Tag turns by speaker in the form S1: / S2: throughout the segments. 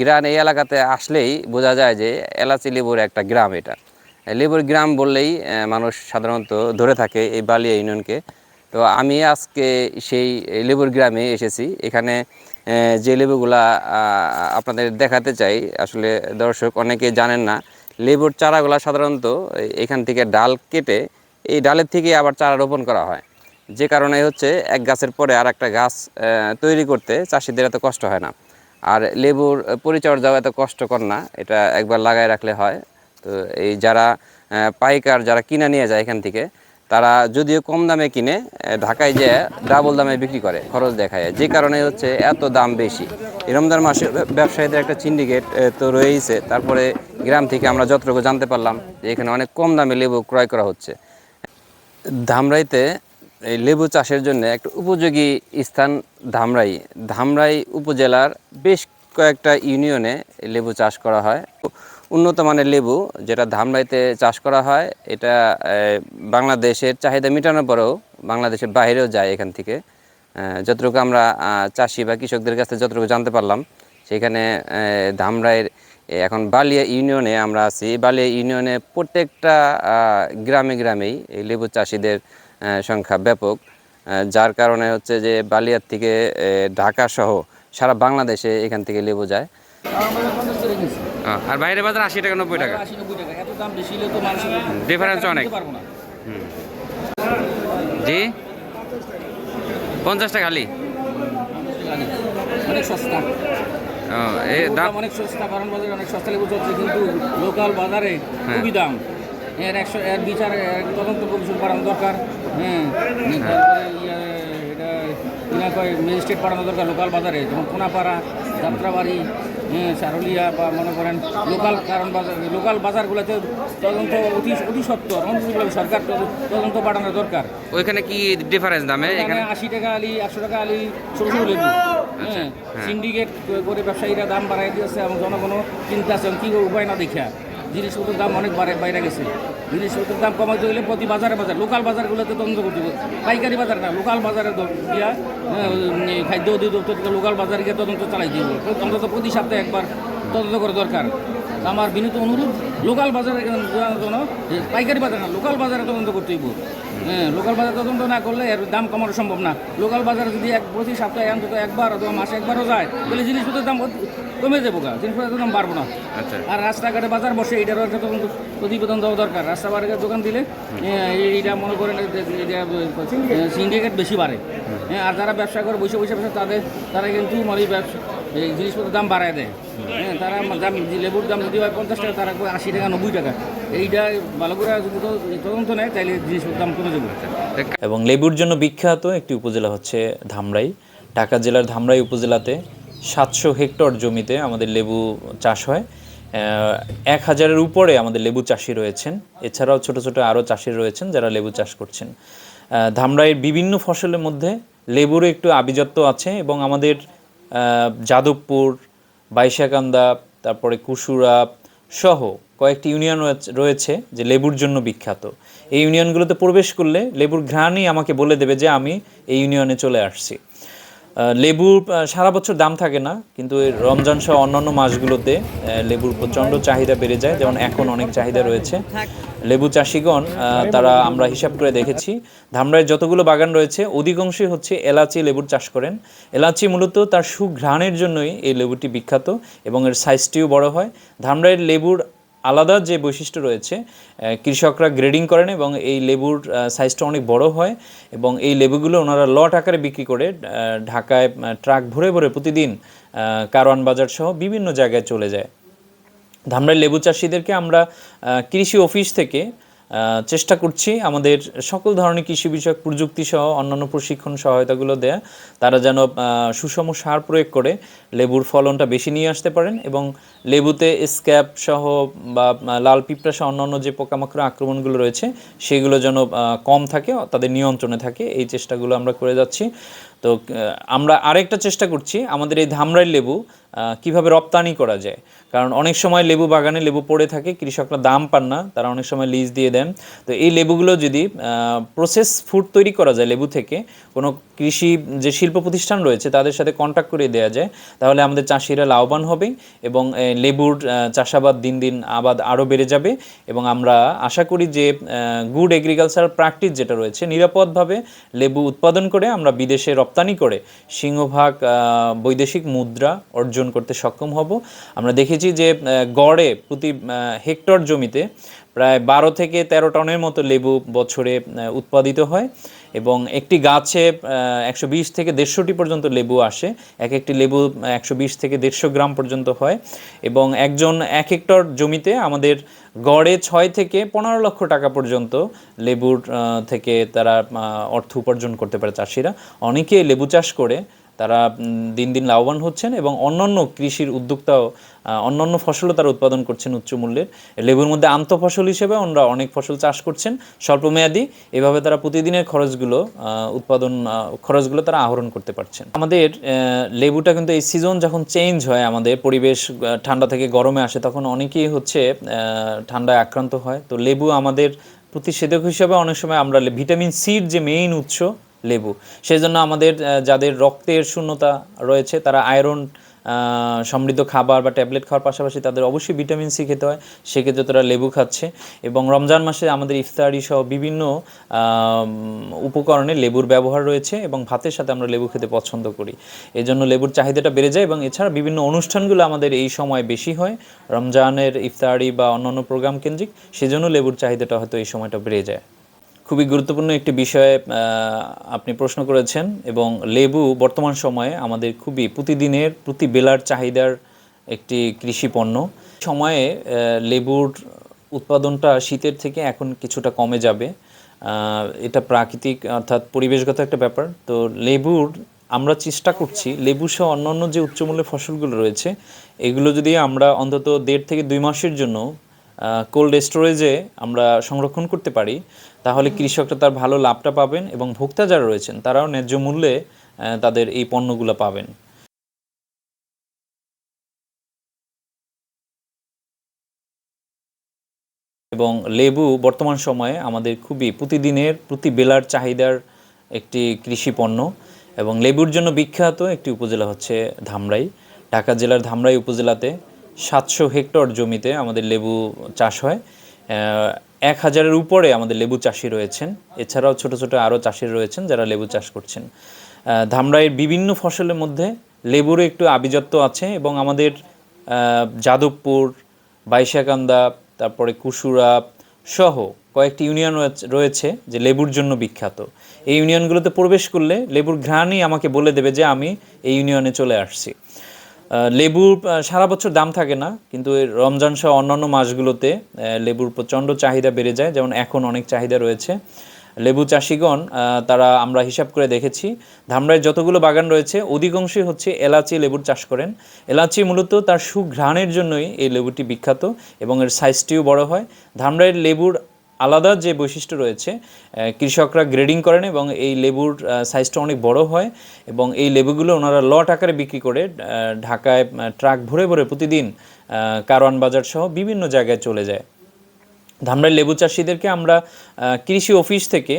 S1: গ্রাম এই এলাকাতে আসলেই বোঝা যায় যে এলাচি লেবুর একটা গ্রাম এটা। লেবুর গ্রাম বললেই মানুষ সাধারণত ধরে থাকে এই বালিয়া ইউনিয়নকে। তো আমি আজকে সেই লেবুর গ্রামে এসেছি। এখানে যে লেবুগুলা আপনাদের দেখাতে চাই, আসলে দর্শক অনেকে জানেন না, লেবুর চারাগুলা সাধারণত এখান থেকে ডাল কেটে এই ডালের থেকে আবার চারা রোপণ করা হয়। যে কারণে হচ্ছে এক গাছের পরে আর একটা গাছ তৈরি করতে চাষিদের এত কষ্ট হয় না। আর লেবুর পরিচর্যাও এত কষ্টকর না, এটা একবার লাগায় রাখলে হয়। তো এই যারা পাইকার যারা কিনে নিয়ে যায় এখান থেকে, তারা যদিও কম দামে কিনে ঢাকায় যেয়ে ডাবল দামে বিক্রি করে, খরচ দেখায়। যে কারণে হচ্ছে এত দাম বেশি। রমজান মাসে ব্যবসায়ীদের একটা সিন্ডিকেট তো রয়েছে তারপরে গ্রাম থেকে আমরা যতটুকু জানতে পারলাম যে এখানে অনেক কম দামে লেবু ক্রয় করা হচ্ছে। ধামরাইতে এই লেবু চাষের জন্য একটা উপযোগী স্থান ধামরাই। ধামরাই উপজেলার বেশ কয়েকটা ইউনিয়নে লেবু চাষ করা হয়। উন্নত মানের লেবু যেটা ধামরাইতে চাষ করা হয়, এটা বাংলাদেশের চাহিদা মেটানোর পরেও বাংলাদেশের বাইরেও যায় এখান থেকে। যতটুকু আমরা চাষি বা কৃষকদের কাছে যতটুকু জানতে পারলাম, সেখানে ধামরাইয়ের এখন বালিয়া ইউনিয়নে আমরা আছি। বালিয়া ইউনিয়নে প্রত্যেকটা গ্রামে গ্রামেই এই লেবু চাষিদের সংখ্যা ব্যাপক যার কারণে হচ্ছে যে বালিয়ার থেকে ঢাকা সহ সারা বাংলাদেশে এখান থেকে লেবু যায়। আর বাইরে বাজার আশি টাকা নব্বই টাকা। Difference অনেক। জি? পঞ্চাশ টাকা খালি।
S2: অনেক সস্তা। অনেক সস্তা কারণ বাজারে অনেক সস্তা লেবু চলছে কিন্তু লোকাল বাজারে
S1: হ্যাঁ।
S2: খুবই দাম। এর একশো এর বিচার তদন্ত কমিশন বাড়ানো দরকার হ্যাঁ। তারপরে ইয়ে, এটা কয় ম্যাজিস্ট্রেট বাড়ানো দরকার লোকাল বাজারে যেমন কোনাপাড়া যাত্রাবাড়ি হ্যাঁ সারুলিয়া বা মনে করেন লোকাল কারণ বাজার লোকাল বাজারগুলোতে তদন্ত অতি অতি সত্তর। সরকার তদ- তদন্ত বাড়ানো দরকার।
S1: ওইখানে কি ডিফারেন্স দামে?
S2: এখানে আশি টাকা আলি একশো টাকা আলি ছোটো ছোটো লেবু। হ্যাঁ সিন্ডিকেট করে ব্যবসায়ীরা দাম বাড়াই দিয়েছে এবং জনগণ চিন্তা আছে কী উপায় না দেখা জিনিসপত্রের দাম অনেক বাড়ে, বাইরে গেছে। জিনিসপত্রের দাম কমাতে গেলে প্রতি বাজারে বাজার, লোকাল বাজারগুলোতে তদন্ত করতে হবে। পাইকারি বাজার না, লোকাল বাজারে দিয়া খাদ্য অধিদপ্তর থেকে লোকাল বাজারে গিয়ে তদন্ত চালাই দিব। অন্তত প্রতি সপ্তাহে একবার তদন্ত করা দরকার। আমার বিনীত অনুরোধ, লোকাল বাজারে যেন পাইকারি বাজার না, লোকাল বাজারে তদন্ত করতে হইব। হ্যাঁ লোকাল বাজার তদন্ত না করলে এর দাম কমানো সম্ভব না। লোকাল বাজারে যদি এক প্রতি সপ্তাহে অন্তত একবার অথবা মাসে একবারও যায় তাহলে জিনিসপত্রের দাম কমে যাব গা। জিনিসপত্রের দাম বাড়বো না।
S1: আচ্ছা।
S2: আর রাস্তাঘাটে বাজার বসে এটারও একটা তদন্ত প্রতিবেদন দেওয়া দরকার। রাস্তা দোকান দিলে হ্যাঁ, এইটা মনে করেন সিন্ডিকেট বেশি বাড়ে। হ্যাঁ আর যারা ব্যবসা করে বসে বসে ব্যবসা তাদের তারা কিন্তু মানে ব্যবসা এই জিনিসপত্রের দাম বাড়ায় দেয়। হ্যাঁ তারা দাম লেবুর দাম যদি হয় পঞ্চাশ টাকা, তারা আশি টাকা, নব্বই টাকা। এইটা ভালো করে যদি তদন্ত নেয় তাহলে জিনিসপত্রের দাম কমে যাবে।
S3: এবং লেবুর জন্য বিখ্যাত একটি উপজেলা হচ্ছে ধামরাই। ঢাকা জেলার ধামরাই উপজেলাতে সাতশো হেক্টর জমিতে আমাদের লেবু চাষ হয়। এক হাজারের উপরে আমাদের লেবু চাষি রয়েছেন। এছাড়াও ছোট ছোট আরও চাষি রয়েছেন যারা লেবু চাষ করছেন। ধামরাইয়ের বিভিন্ন ফসলের মধ্যে লেবুরও একটু আভিজাত্য আছে এবং আমাদের যাদবপুর, বাইশাকান্দা, তারপরে কুসুরা সহ কয়েকটি ইউনিয়ন রয়েছে- যে লেবুর জন্য বিখ্যাত। এই ইউনিয়নগুলোতে প্রবেশ করলে লেবুর ঘ্রাণই আমাকে বলে দেবে যে আমি এই ইউনিয়নে চলে আসছি। লেবুর সারা বছর দাম থাকে না, কিন্তু রমজান সহ অন্যান্য মাসগুলোতে লেবুর প্রচণ্ড চাহিদা বেড়ে যায়, যেমন এখন অনেক চাহিদা রয়েছে। লেবু চাষিগণ তারা আমরা হিসাব করে দেখেছি। ধামরাইয়ের যতগুলো বাগান রয়েছে, অধিকাংশই হচ্ছে এলাচি লেবুর চাষ করেন। এলাচি মূলত তার সুঘ্রাণের জন্যই এই লেবুটি বিখ্যাত এবং এর সাইজটিও বড় হয়। ধামরাইয়ের লেবুর আলাদা যে বৈশিষ্ট্য রয়েছে কৃষকরা গ্রেডিং করেন এবং এই লেবুর সাইজটা অনেক বড় হয় এবং এই লেবুগুলো ওনারা লট আকারে বিক্রি করে ঢাকায় ট্রাক ভরে ভরে প্রতিদিন কারওয়ান বাজার সহ বিভিন্ন জায়গায় চলে যায়। ধামরাই লেবু চাষিদেরকে আমরা কৃষি অফিস থেকে চেষ্টা করছি আমাদের সকল ধরনের কৃষি বিষয়ক প্রযুক্তি সহ অন্যান্য প্রশিক্ষণ সহায়তাগুলো দেয়া। তারা যেন সুষম সার প্রয়োগ করে লেবুর ফলনটা বেশি নিয়ে আসতে পারেন এবং লেবুতে স্ক্যাপ সহ বা লাল পিঁপড়া সহ অন্যান্য যে পোকামাকড় আক্রমণগুলো রয়েছে, সেগুলো যেন কম থাকে, তাদের নিয়ন্ত্রণে থাকে, এই চেষ্টাগুলো আমরা করে যাচ্ছি। তো আমরা আরেকটা চেষ্টা করছি, আমাদের এই ধামরাই লেবু কীভাবে রপ্তানি করা যায়? কারণ অনেক সময় লেবু বাগানে লেবু পড়ে থাকে, কৃষকরা দাম পান না, তারা অনেক সময় লিজ দিয়ে দেন। তো এই লেবুগুলো যদি প্রসেস ফুড তৈরি করা যায় লেবু থেকে, কোনো কৃষি যে শিল্প প্রতিষ্ঠান রয়েছে, তাদের সাথে কন্ট্যাক্ট করে দেওয়া যায়, তাহলে আমাদের চাষিরা লাভবান হবে এবং লেবুর চাষাবাদ দিন দিন আবাদ আরও বেড়ে যাবে এবং আমরা আশা করি যে গুড এগ্রিকালচার প্র্যাকটিস যেটা রয়েছে, নিরাপদভাবে লেবু উৎপাদন করে আমরা বিদেশে রপ্তানি করে, সিংহভাগ বৈদেশিক মুদ্রা অর্জন করতে সক্ষম হব। আমরা দেখেছি যে গড়ে প্রতি হেক্টর জমিতে প্রায় বারো থেকে তেরো টনের মতো লেবু বছরে উৎপাদিত হয় এবং একটি গাছে একশো বিশ থেকে দেড়শোটি পর্যন্ত লেবু আসে। এক একটি লেবু একশো বিশ থেকে দেড়শো গ্রাম পর্যন্ত হয় এবং একজন এক হেক্টর জমিতে আমাদের গড়ে ছয় থেকে পনেরো লক্ষ টাকা পর্যন্ত লেবুর থেকে তারা অর্থ উপার্জন করতে পারে চাষিরা। অনেকে লেবু চাষ করে তারা দিন দিন লাভবান হচ্ছেন এবং অন্যান্য কৃষির উদ্যোক্তাও অন্যান্য ফসলও তারা উৎপাদন করছেন উচ্চ মূল্যের। লেবুর মধ্যে আন্ত ফসল হিসেবে ওনারা অনেক ফসল চাষ করছেন। স্বল্পমেয়াদী, এভাবে তারা প্রতিদিনের খরচগুলো উৎপাদন খরচগুলো তারা আহরণ করতে পারছেন। আমাদের লেবুটা কিন্তু এই সিজন যখন চেঞ্জ হয় আমাদের, পরিবেশ ঠান্ডা থেকে গরমে আসে, তখন অনেকেই হচ্ছে ঠান্ডায় আক্রান্ত হয়। তো লেবু আমাদের প্রতিষেধক হিসেবে অনেক সময় আমরা ভিটামিন সির যে মেইন উৎস লেবু। সেই জন্য আমাদের যাদের রক্তের শূন্যতা রয়েছে, তারা আয়রন সমৃদ্ধ খাবার বা ট্যাবলেট খাওয়ার পাশাপাশি তাদের অবশ্যই ভিটামিন সি খেতে হয়, সেক্ষেত্রে তারা লেবু খাচ্ছে। এবং রমজান মাসে আমাদের ইফতারি সহ বিভিন্ন উপকরণে লেবুর ব্যবহার রয়েছে এবং ভাতের সাথে আমরা লেবু খেতে পছন্দ করি। এই জন্য লেবুর চাহিদাটা বেড়ে যায় এবং এছাড়া বিভিন্ন অনুষ্ঠানগুলো আমাদের এই সময় বেশি হয়। রমজানের ইফতারি বা অন্যান্য প্রোগ্রাম কেন্দ্রিক, সেজন্য লেবুর চাহিদাটা হয়তো এই সময়টা বেড়ে যায়। খুবই গুরুত্বপূর্ণ একটি বিষয়ে আপনি প্রশ্ন করেছেন এবং লেবু বর্তমান সময়ে আমাদের খুবই প্রতিদিনের, প্রতি বেলার চাহিদার একটি কৃষি পণ্য। সময়ে লেবুর উৎপাদনটা শীতের থেকে এখন কিছুটা কমে যাবে। এটা প্রাকৃতিক অর্থাৎ পরিবেশগত একটা ব্যাপার। তো লেবুর আমরা চেষ্টা করছি, লেবু সহ অন্যান্য যে উচ্চমূল্যের ফসলগুলো রয়েছে, এগুলো যদি আমরা অন্তত দেড় থেকে দুই মাসের জন্য কোল্ড স্টোরেজে আমরা সংরক্ষণ করতে পারি তাহলে কৃষকরা তার ভালো লাভটা পাবেন এবং ভোক্তা যারা রয়েছেন তারাও ন্যায্য মূল্যে তাদের এই পণ্যগুলো পাবেন। এবং লেবু বর্তমান সময়ে আমাদের খুবই প্রতিদিনের প্রতি বেলার চাহিদার একটি কৃষি পণ্য এবং লেবুর জন্য বিখ্যাত একটি উপজেলা হচ্ছে ধামরাই। ঢাকা জেলার ধামরাই উপজেলাতে সাতশো হেক্টর জমিতে আমাদের লেবু চাষ হয়। এক হাজারের উপরে আমাদের লেবু চাষি রয়েছেন। এছাড়াও ছোট ছোট আরও চাষি রয়েছেন যারা লেবু চাষ করছেন। ধামরাইয়ের বিভিন্ন ফসলের মধ্যে লেবুরও একটু আভিজাত্য আছে এবং আমাদের যাদবপুর, বাইশাকান্দা, তারপরে কুসুরা সহ কয়েকটি ইউনিয়ন রয়েছে- যে লেবুর জন্য বিখ্যাত। এই ইউনিয়নগুলোতে প্রবেশ করলে লেবুর ঘ্রাণই আমাকে বলে দেবে যে আমি এই ইউনিয়নে চলে আসছি। লেবুর সারা বছর দাম থাকে না, কিন্তু রমজান সহ অন্যান্য মাসগুলোতে লেবুর প্রচণ্ড চাহিদা বেড়ে যায়। যেমন এখন অনেক চাহিদা রয়েছে। লেবু চাষিগণ তারা আমরা হিসাব করে দেখেছি ধামরায় যতগুলো বাগান রয়েছে, অধিকাংশই হচ্ছে এলাচি লেবুর চাষ করেন। এলাচি মূলত তার সুঘ্রাণের জন্যই এই লেবুটি বিখ্যাত এবং এর সাইজটিও বড় হয়। ধামরাইয়ের লেবুর আলাদা যে বৈশিষ্ট্য রয়েছে কৃষকরা গ্রেডিং করেন এবং এই লেবুর সাইজটা অনেক বড় হয় এবং এই লেবুগুলো ওনারা লট আকারে বিক্রি করে ঢাকায় ট্রাক ভরে ভরে প্রতিদিন কারওয়ান বাজার সহ বিভিন্ন জায়গায় চলে যায়। ধামরাই লেবু চাষিদেরকে আমরা কৃষি অফিস থেকে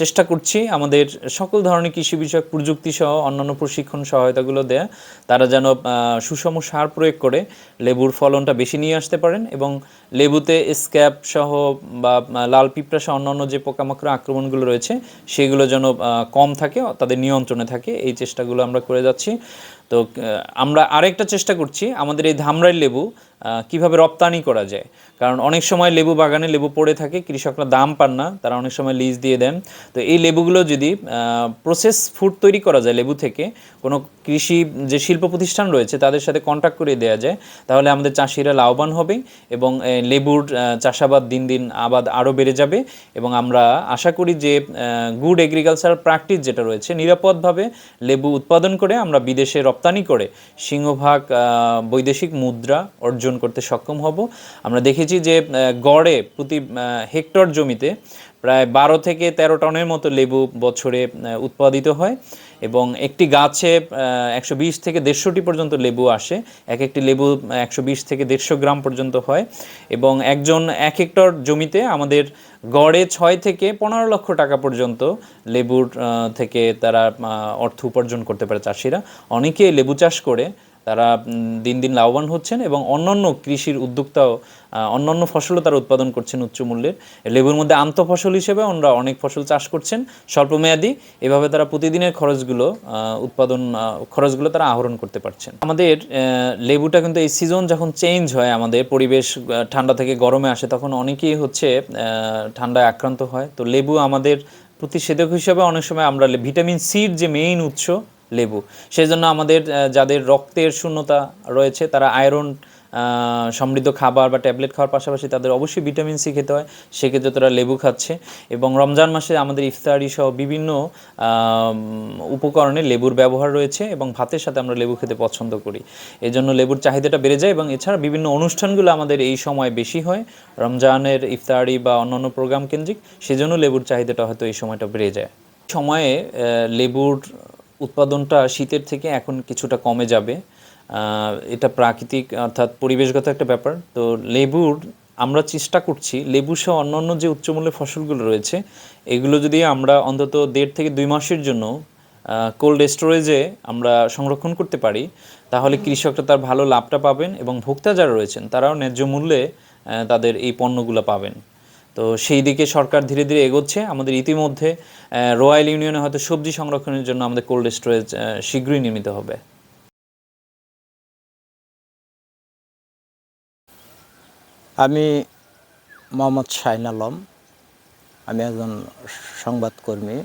S3: চেষ্টা করছি আমাদের সকল ধরনের কৃষি বিষয়ক প্রযুক্তি সহ অন্যান্য প্রশিক্ষণ সহায়তাগুলো দেয়া। তারা যেন সুষম সার প্রয়োগ করে, লেবুর ফলনটা বেশি নিয়ে আসতে পারেন এবং লেবুতে স্ক্যাপ সহ বা লাল পিঁপড়া সহ অন্যান্য যে পোকামাকড় আক্রমণগুলো রয়েছে, সেগুলো যেন কম থাকে, তাদের নিয়ন্ত্রণে থাকে। এই চেষ্টাগুলো আমরা করে যাচ্ছি। তো আমরা আরেকটা চেষ্টা করছি আমাদের এই ধামরাই লেবু কীভাবে রপ্তানি করা যায়। কারণ অনেক সময় লেবু বাগানে লেবু পড়ে থাকে, কৃষকরা দাম পান না, তারা অনেক সময় লিজ দিয়ে দেন। তো এই লেবুগুলো যদি প্রসেস ফুড তৈরি করা যায় লেবু থেকে, কোনো কৃষি যে শিল্প প্রতিষ্ঠান রয়েছে, তাদের সাথে কন্ট্যাক্ট করে দেওয়া যায়। তাহলে আমাদের চাষিরা লাভবান হবে এবং লেবুর চাষাবাদ দিন দিন আবাদ আরও বেড়ে যাবে এবং আমরা আশা করি যে গুড এগ্রিকালচার প্র্যাকটিস যেটা রয়েছে, নিরাপদভাবে লেবু উৎপাদন করে আমরা বিদেশে রপ্তানি করে সিংহভাগ বৈদেশিক মুদ্রা অর্জন করতে সক্ষম হব। আমরা দেখেছি যে গড়ে প্রতি হেক্টর জমিতে প্রায় বারো থেকে তেরো টনের মতো লেবু বছরে উৎপাদিত হয় এবং একটি গাছে একশো বিশ থেকে দেড়শোটি পর্যন্ত লেবু আসে। এক একটি লেবু একশো বিশ থেকে দেড়শো গ্রাম পর্যন্ত হয় এবং একজন এক হেক্টর জমিতে আমাদের গড়ে ছয় থেকে পনেরো লক্ষ টাকা পর্যন্ত লেবুর থেকে তারা অর্থ উপার্জন করতে পারে চাষিরা। অনেকে লেবু চাষ করে তারা দিন দিন লাভবান হচ্ছেন এবং অন্যান্য কৃষির উদ্যোক্তাও অন্যান্য ফসলও তারা উৎপাদন করছেন উচ্চ মূল্যের। লেবুর মধ্যে আন্ত ফসল হিসেবে আমরা অনেক ফসল চাষ করছেন, স্বল্পমেয়াদী। এভাবে তারা প্রতিদিনের খরচগুলো উৎপাদন খরচগুলো তারা আহরণ করতে পারছেন। আমাদের লেবুটা কিন্তু এই সিজন যখন চেঞ্জ হয় আমাদের, পরিবেশ ঠান্ডা থেকে গরমে আসে, তখন অনেকেই হচ্ছে ঠান্ডায় আক্রান্ত হয়। তো লেবু আমাদের প্রতিষেধক হিসেবে অনেক সময় আমরা ভিটামিন সির যে মেইন উৎস লেবু। সেই জন্য আমাদের যাদের রক্তের শূন্যতা রয়েছে, তারা আয়রন সমৃদ্ধ খাবার বা ট্যাবলেট খাওয়ার পাশাপাশি তাদের অবশ্যই ভিটামিন সি খেতে হয়, সেক্ষেত্রে তারা লেবু খাচ্ছে। এবং রমজান মাসে আমাদের ইফতারি সহ বিভিন্ন উপকরণে লেবুর ব্যবহার রয়েছে এবং ভাতের সাথে আমরা লেবু খেতে পছন্দ করি। এজন্য লেবুর চাহিদাটা বেড়ে যায় এবং এছাড়া বিভিন্ন অনুষ্ঠানগুলো আমাদের এই সময় বেশি হয়। রমজানের ইফতারি বা অন্যান্য প্রোগ্রাম কেন্দ্রিক, সেজন্য লেবুর চাহিদাটা হয়তো এই সময়টা বেড়ে যায়। সময়ে লেবুর উৎপাদনটা শীতের থেকে এখন কিছুটা কমে যাবে। এটা প্রাকৃতিক অর্থাৎ পরিবেশগত একটা ব্যাপার। তো লেবুর আমরা চেষ্টা করছি লেবু সহ অন্যান্য যে উচ্চমূল্যের ফসলগুলো রয়েছে এগুলো যদি আমরা অন্তত দেড় থেকে দুই মাসের জন্য কোল্ড স্টোরেজে আমরা সংরক্ষণ করতে পারি তাহলে কৃষকরা তার ভালো লাভটা পাবেন এবং ভোক্তা যারা রয়েছেন তারাও ন্যায্য মূল্যে তাদের এই পণ্যগুলো পাবেন। তো সেই দিকে সরকার ধীরে ধীরে এগোচ্ছে। আমাদের ইতিমধ্যে রয়্যাল ইউনিয়নে হয়তো সবজি সংরক্ষণের জন্য আমাদের কোল্ড স্টোরেজ শীঘ্রই নির্মিত হবে।
S4: আমি মোহাম্মদ শাহিন আলম। আমি একজন সংবাদকর্মী।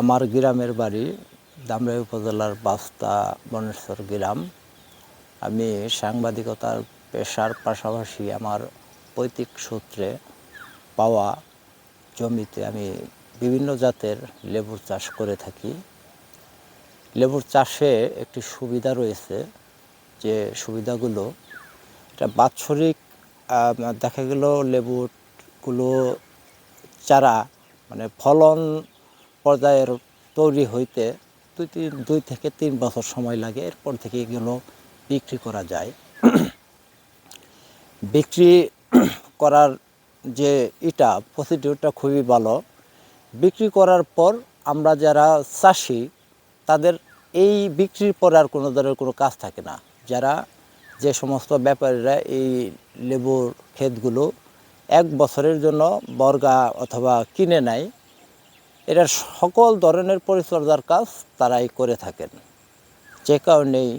S4: আমার গ্রামের বাড়ি দামরাই উপজেলার বাস্তা বনেশ্বর গ্রাম। আমি সাংবাদিকতার পেশার পাশাপাশি আমার পৈতৃক সূত্রে পাওয়া জমিতে আমি বিভিন্ন জাতের লেবুর চাষ করে থাকি। লেবুর চাষে একটি সুবিধা রয়েছে যে সুবিধাগুলো, এটা বাৎসরিক দেখা গেল লেবুগুলো চারা মানে ফলন পর্যায়ের তৈরি হইতে দুই তিন, দুই থেকে তিন বছর সময় লাগে, এরপর থেকে এগুলো বিক্রি করা যায়। বিক্রি করার যে এটা প্রসিডিউরটা খুবই ভালো। বিক্রি করার পর আমরা যারা চাষি, তাদের এই বিক্রির পর আর কোনো ধরনের কোনো কাজ থাকে না। যারা যে সমস্ত ব্যাপারীরা এই লেবুর ক্ষেতগুলো এক বছরের জন্য বর্গা অথবা কিনে নেয় এটার সকল ধরনের পরিচর্যার কাজ তারাই করে থাকেন। যে কারণেই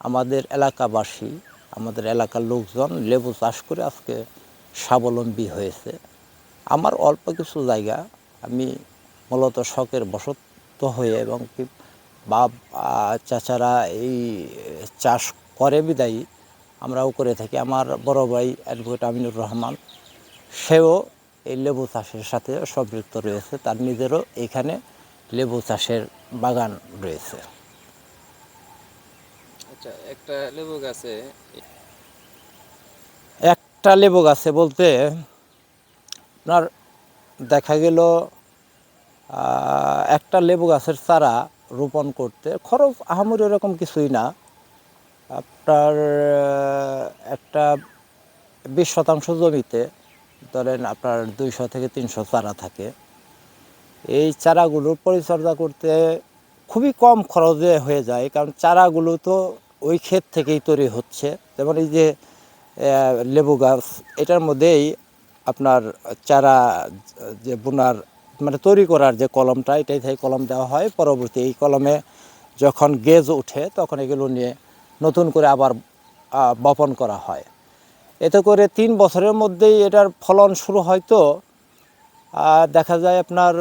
S4: আমাদের এলাকাবাসী, আমাদের এলাকার লোকজন লেবু চাষ করে আজকে স্বাবলম্বী হয়েছে। আমার অল্প কিছু জায়গা আমি মূলত শখের বসত হয়ে এবং বাপ চাচারা এই চাষ করে বিদায়ী, আমরাও করে থাকি। আমার বড় ভাই অ্যাডভোকেট আমিনুর রহমান, সেও এই লেবু চাষের সাথে সম্পৃক্ত রয়েছে। তার নিজেরও এখানে লেবু চাষের বাগান রয়েছে।
S1: আচ্ছা একটা লেবু গাছে
S4: একটা লেবু গাছে বলতে আপনার দেখা গেল একটা লেবু গাছের চারা রোপণ করতে খরচ আহামরি এরকম কিছুই না। আপনার একটা বিশ শতাংশ জমিতে ধরেন আপনার দুইশো থেকে তিনশো চারা থাকে। এই চারাগুলোর পরিচর্যা করতে খুবই কম খরচে হয়ে যায়, কারণ চারাগুলো তো ওই ক্ষেত থেকেই তৈরি হচ্ছে। যেমন এই যে লেবু গাছ, এটার মধ্যেই আপনার চারা, যে বোনার মানে তৈরি করার যে কলমটা, এটাই থেকে কলম দেওয়া হয়। পরবর্তী এই কলমে যখন গেজ ওঠে, তখন এগুলো নিয়ে নতুন করে আবার বপন করা হয়। এতে করে তিন বছরের মধ্যেই এটার ফলন শুরু হয় তো দেখা যায় আপনার